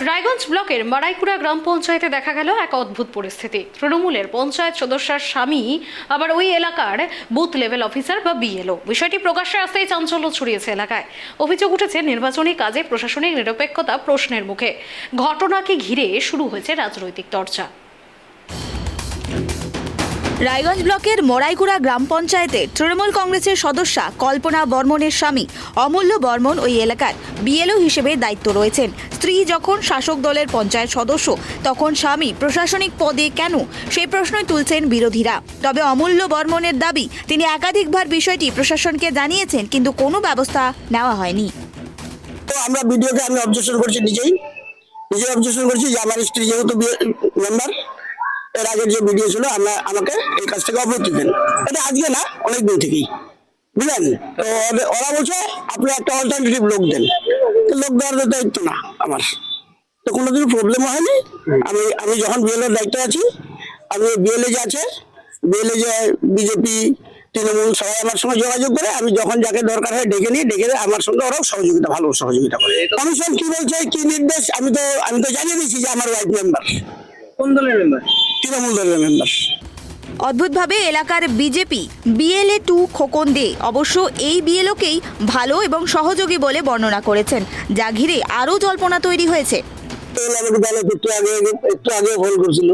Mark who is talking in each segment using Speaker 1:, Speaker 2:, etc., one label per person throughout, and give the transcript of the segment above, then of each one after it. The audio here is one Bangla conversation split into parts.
Speaker 1: রায়গঞ্জ ব্লকের মারাইকুড়া গ্রাম পঞ্চায়েতে দেখা গেল এক অদ্ভুত পরিস্থিতি। তৃণমূলের পঞ্চায়েত সদস্যার স্বামী, আবার ওই এলাকার বুথ লেভেল অফিসার বা বিএলও। বিষয়টি প্রকাশ্যে আসতেই চাঞ্চল্য ছড়িয়েছে এলাকায়। অভিযোগ উঠেছে, নির্বাচনী কাজে প্রশাসনিক নিরপেক্ষতা প্রশ্নের মুখে। ঘটনাকে ঘিরে শুরু হয়েছে রাজনৈতিক চর্চা।
Speaker 2: রায়গঞ্জ ব্লকের মরাইকুড়া গ্রাম পঞ্চায়েতে তৃণমূল কংগ্রেসের সদস্যা কল্পনা বর্মনের স্বামী অমূল্য বর্মন ওই এলাকার বিএলও হিসেবে দায়িত্ব রয়েছেন। স্ত্রী যখন শাসক দলের পঞ্চায়েত সদস্য, তখন স্বামী প্রশাসনিক পদে কেন? সেই প্রশ্নই তুলছেন বিরোধীরা। তবে অমূল্য বর্মনের দাবি, তিনি একাধিকবার বিষয়টি প্রশাসনকে জানিয়েছেন, কিন্তু কোনো ব্যবস্থা নেওয়া হয়নি।
Speaker 3: আমরা ভিডিওকে আমি অবজেকশন করছি নিজেই। নিজে অবজেকশন করছি যে আমার স্ত্রী যেহেতু মেম্বার এর আগের যে ভিডিও ছিল আমরা আমাকে এই কাজ থেকে অবরোধ দেন। এটা আজকে না অনেক দিন থেকেই। বুঝলেন? তো ওরা বলছে, আপনি একটা অল্টারনেটিভ লোক দেন। লোক দেওয়ার দায়িত্ব না আমার। তো কোনোদিন প্রবলেম হয়নি। আমি আমি যখন বিএলএর দায়িত্বে আছি, আমি বিএলএ যে আছে বিএলএ যে বিজেপি তৃণমূল সবাই আমার সঙ্গে যোগাযোগ করে, আমি যখন যাকে দরকার হয় ডেকে নিই, ডেকে আমার সঙ্গে ওরাও সহযোগিতা, ভালো সহযোগিতা করে। কমিশন কি বলছে, কি নির্দেশ? আমি তো আমি তো জানিয়ে দিয়েছি যে আমার ওয়াইফ মেম্বার
Speaker 4: কোন দলের মেম্বার
Speaker 3: তৃণমূল দলের মেম্বার
Speaker 2: অদ্ভুতভাবে এলাকার BJP BLA two Khokon De অবশ্য এই বিএলওকেই ভালো এবং সহযোগী বলে বর্ণনা করেছেন যা ঘিরে আরও জল্পনা তৈরি হয়েছে।
Speaker 3: একটু আগে একটু আগে ফোন করছিল।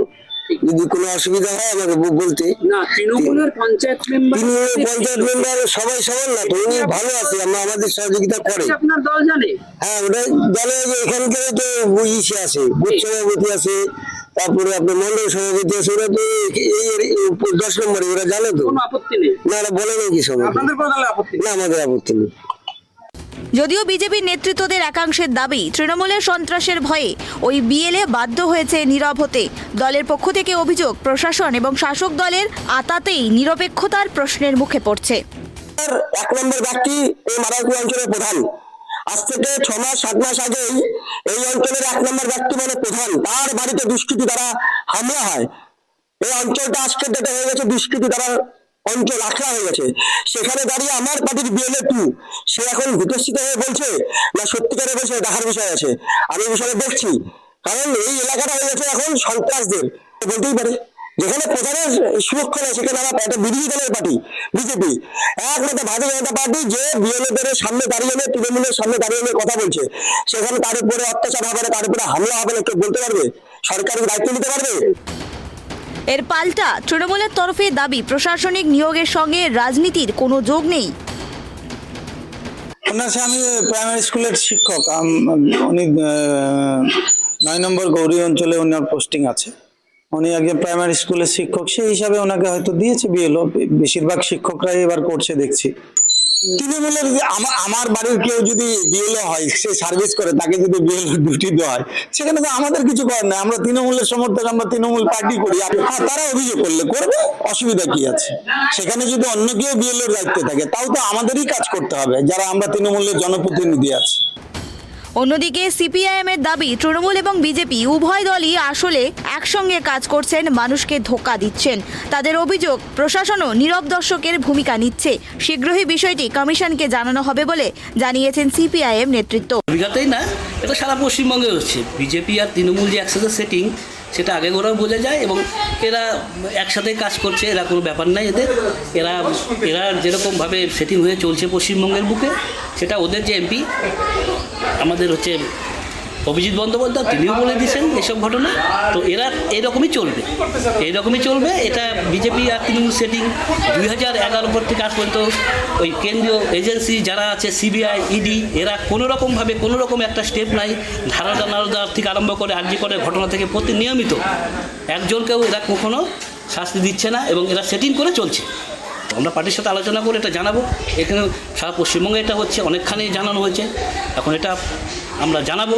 Speaker 3: যদি কোনো অসুবিধা হয় আমাকে বলতে।
Speaker 4: না তৃণমূলের পঞ্চায়েত মেম্বার
Speaker 3: পঞ্চায়েত মেম্বার সবাই সমান না উনি ভালো আছে আমরা আমাদের সহযোগিতা করে।
Speaker 4: আপনার দল জানে?
Speaker 3: হ্যাঁ ওটা দলে এখানকার তো ইসে আছে বুথ সভাপতি আছে। তারপরে আপনার মন্ডল সভাপতি আছে ওরা তো দশ নম্বরে ওরা জানে তো।
Speaker 4: আপত্তি নেই।
Speaker 3: না ওরা বলে নাকি সবাই
Speaker 4: আপনাদের আপত্তি
Speaker 3: না আমাদের আপত্তি নেই।
Speaker 2: যদিও বিজেপির নেতৃত্বদের একাংশের দাবি তৃণমূলের সন্ত্রাসের ভয়ে ওই বিএলএ বাধ্য হয়েছে নীরব হতে। দলের পক্ষ থেকে অভিযোগ প্রশাসন এবং শাসক দলের আতাতেই নিরপেক্ষতার প্রশ্নের মুখে পড়ছে।
Speaker 3: এক নম্বর ব্যক্তি এই মারাইপুর অঞ্চলের প্রধান। আজ থেকে ছ মাস, সাত মাস আগেই এই অঞ্চলের এক নম্বর ব্যক্তি মানে প্রধান। তার বাড়িতে দুষ্কৃতি দ্বারা হামলা হয়। এই অঞ্চলটা আজকের ডেটে হয়ে গেছে দুষ্কৃতি দ্বারা অঞ্চল আখড়া হয়ে গেছে। সেখানে দাঁড়িয়ে আমার পার্টির বিএলএ টু সে এখন বিকশিত হয়ে বলছে না সত্যিকারে বলছে দেখার বিষয় আছে। আমি এই বিষয়ে দেখছি। কারণ এই এলাকাটা হয়ে গেছে এখন সন্ত্রাসদের। বলতেই পারে। যেখানে প্রধানের সুরক্ষা নেই সেখানে আমার একটা বিরোধী দলের পার্টি বিজেপি। একমাত্র ভারতীয় জনতা পার্টি যে বিএলএদের সামনে দাঁড়িয়ে নিয়ে তৃণমূলের সামনে দাঁড়িয়ে নিয়ে কথা বলছে সেখানে তার উপরে অত্যাচার হবে না তার উপরে হামলা হবে না কেউ বলতে পারবে? সরকারের দায়িত্ব নিতে পারবে?
Speaker 2: এর পাল্টা তৃণমূলের তরফে দাবি প্রশাসনিক নিয়োগের সঙ্গে রাজনীতির কোনো যোগ নেই।
Speaker 5: সাথে আমি প্রাইমারি স্কুলের শিক্ষক উনি নয় নম্বর গৌরী অঞ্চলে ওনার পোস্টিং আছে। উনি আগে প্রাইমারি স্কুলের শিক্ষক, সেই হিসাবে ওনাকে হয়তো দিয়েছে বিএলও বেশিরভাগ শিক্ষকরাই এবার করছে, দেখছি। তৃণমূলের আমার বাড়ির কেউ যদি বিএলও হয়, সে সার্ভিস করে, তাকে যদি বিএলও ডিউটি দেওয়া হয়, সেখানে তো আমাদের কিছু করার নাই। আমরা তৃণমূলের সমর্থক, আমরা তৃণমূল পার্টি করি। আর হ্যাঁ তারা অভিযোগ করলে করবে, অসুবিধা কি আছে? সেখানে যদি অন্য কেউ বিএলও দায়িত্বে থাকে, তাও তো আমাদেরই কাজ করতে হবে। যারা আমরা তৃণমূলের জনপ্রতিনিধি আছি।
Speaker 2: অন্যদিকে সিপিআইএম এর দাবি, তৃণমূল এবং বিজেপি উভয় দলই আসলে একসঙ্গে কাজ করছেন, মানুষকে ধোকা দিচ্ছেন। তাদের অভিযোগ, প্রশাসনও নীরব দর্শকের ভূমিকা নিচ্ছে। শীঘ্রই বিষয়টি কমিশনকে জানানো হবে বলে জানিয়েছেন সিপিআইএম নেতৃত্ব।
Speaker 6: বিঘাতেই না, এটা সারা পশ্চিমবঙ্গে হচ্ছে। বিজেপি আর তৃণমূল যে একসাথে সেটিং সেটা আগে গোড়াও বোঝা যায় এবং এরা একসাথে কাজ করছে, এরা কোনো ব্যাপার নাই এদের। এরা এরা যেরকমভাবে সেটিং হয়ে চলছে পশ্চিমবঙ্গের বুকে, সেটা ওদের যে এমপি আমাদের হচ্ছে অভিজিৎ বন্দ্যোপাধ্যায়, তিনিও বলে দিয়েছেন এসব ঘটনা। তো এরা এরকমই চলবে। এইরকমই চলবে। এটা বিজেপি আর তৃণমূল সেটিং দুই হাজার এগারো পর থেকে আজ পর্যন্ত ওই কেন্দ্রীয় এজেন্সি যারা আছে সিবিআই ইডি এরা কোনো রকমভাবে কোনো রকম একটা স্টেপ নাই। ধারণা নারদার থেকে আরম্ভ করে, আর্জি করে ঘটনা থেকে প্রতি নিয়মিত একজনকেও এরা কখনো শাস্তি দিচ্ছে না এবং এরা সেটিং করে চলছে। আমরা পার্টির সাথে আলোচনা করে এটা জানাব। এখানে সারা পশ্চিমবঙ্গে এটা হচ্ছে, অনেকখানি জানানো হয়েছে। এখন এটা আমরা জানাব।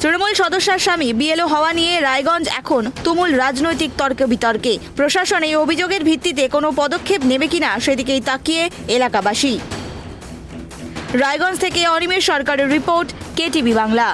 Speaker 2: তৃণমূল সদস্যার স্বামী বিএলও হওয়া নিয়ে রায়গঞ্জ এখন তুমুল রাজনৈতিক তর্ক বিতর্কে। প্রশাসন এই অভিযোগের ভিত্তিতে কোনো পদক্ষেপ নেবে কিনা সেদিকেই তাকিয়ে এলাকাবাসী। রায়গঞ্জ থেকে অনিমেষ সরকারের রিপোর্ট, কেটিভি বাংলা।